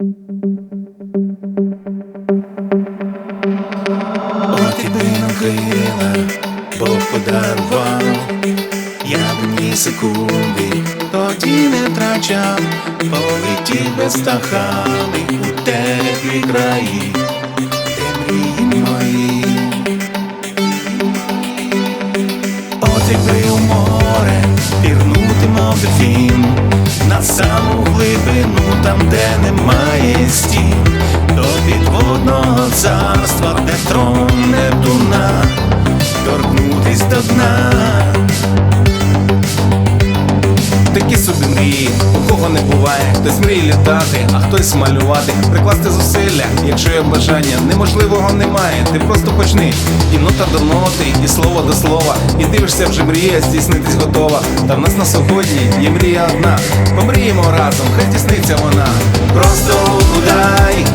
От якби нам крила Бог подарував, я б ні секунди тоді не втрачав, полетів без стахами у теплі краї, де мрії мої. От у море пірнути мов дельфін на саму глибину, там, де немає стін, до підводного царства, де трон Нептуна, торкнутись до дна. Такі собі мрії, у кого не буває, хтось мріє літати, а хтось малювати, прикласти зусилля, якщо є бажання, неможливого немає, ти просто почни. І нота до ноти, і слово до слова, і дивишся, вже мрія здійснитись готова. Та в нас на сьогодні є мрія одна. Помріємо разом, хай здійсниться вона. Просто дай,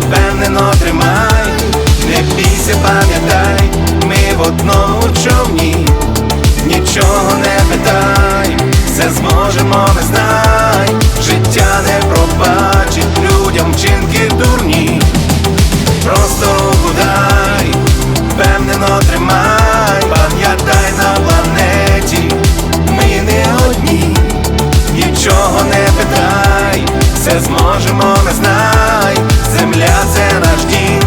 впевнено тримай, не бійся, пам'ятай, ми в одному човні, нічого не питай, все зможемо, ми знай, зможемо, не знай, земля це наш дім,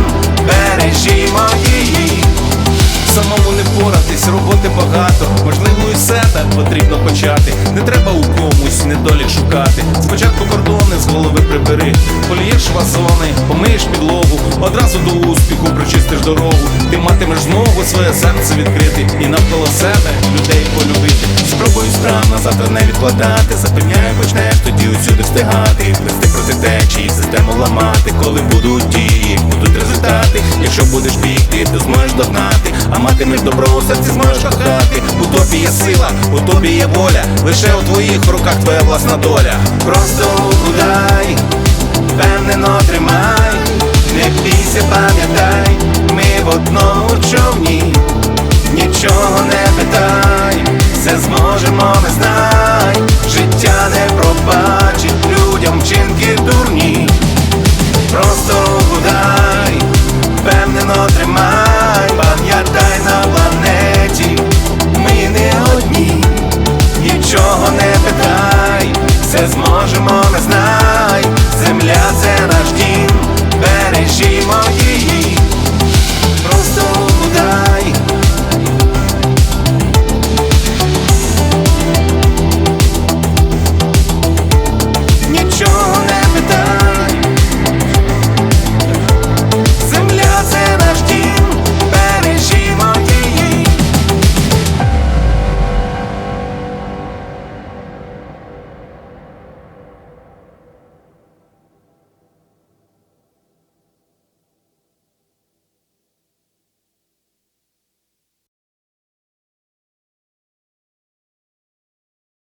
бережімо її. Самому не впоратись, роботи багато, можливо, і все так потрібно почати. Не треба у комусь недолік шукати. Спочатку кордони з голови прибери, полієш вазони, помиєш підлогу, одразу до успіху прочистиш дорогу. Ти матимеш змогу своє серце відкрити і навколо себе людей полюбити. Спробуй справно завтра не відкладати, запевняю, почнеш тоді усюди встигати, плести проти течії, систему ламати, коли будуть дії, будуть результати. Якщо будеш бігти, ти зможеш догнати, а матимеш добро у серці зможеш кохати. У тобі є сила, у тобі є воля, лише у твоїх руках твоя власна доля. Просто руку це зможемо, не знай, життя не пробачить людям вчинки дурні. Просто удай, впевнено тримай, пам'ятай на планеті, ми не одні, нічого не питай, все зможемо, не знай, земля.